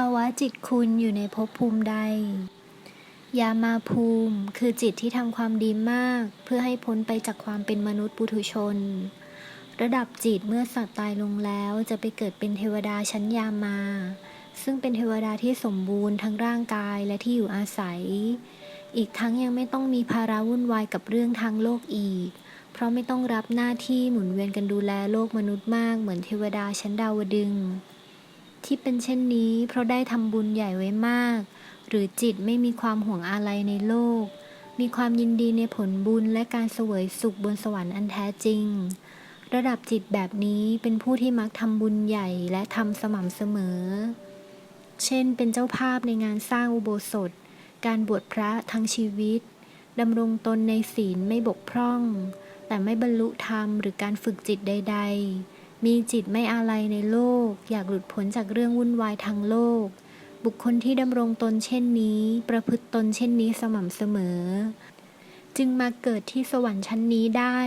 าวะจิตคุณอยู่ในภพภูมิใด ยามาภูมิคือจิตที่ทำความดีมาก เพื่อให้พ้นไปจากความเป็นมนุษย์ปุถุชน ระดับจิตเมื่อสัตว์ตายลงแล้วจะไปเกิดเป็นเทวดาชั้นยามา ซึ่งเป็นเทวดาที่สมบูรณ์ทั้งร่างกายและที่อยู่อาศัย อีกทั้งยังไม่ต้องมีภาระวุ่นวายกับเรื่องทางโลกอีก เพราะไม่ต้องรับหน้าที่หมุนเวียนกันดูแลโลกมนุษย์มากเหมือนเทวดาชั้นดาวดึงส์ ที่เป็นเช่นนี้ เพราะได้ทำบุญใหญ่ไว้มาก หรือจิตไม่มีความห่วงอาลัยในโลก มีความยินดีในผลบุญและการเสวยสุขบนสวรรค์อันแท้จริง ระดับจิตแบบนี้เป็นผู้ที่มักทำบุญใหญ่และทำสม่ำเสมอ เช่น เป็นเจ้าภาพในงานสร้างอุโบสถ การบวชพระทั้งชีวิตดำรงตนในศีลไม่บกพร่อง แต่ไม่บรรลุธรรมหรือการฝึกจิตใด ๆ มีจิตไม่อาลัยในโลก อยากหลุดพ้นจากเรื่องวุ่นวายทางโลก บุคคลที่ดำรงตนเช่นนี้ ประพฤติตนเช่นนี้สม่ำเสมอ จึงมาเกิดที่สวรรค์ชั้นนี้ได้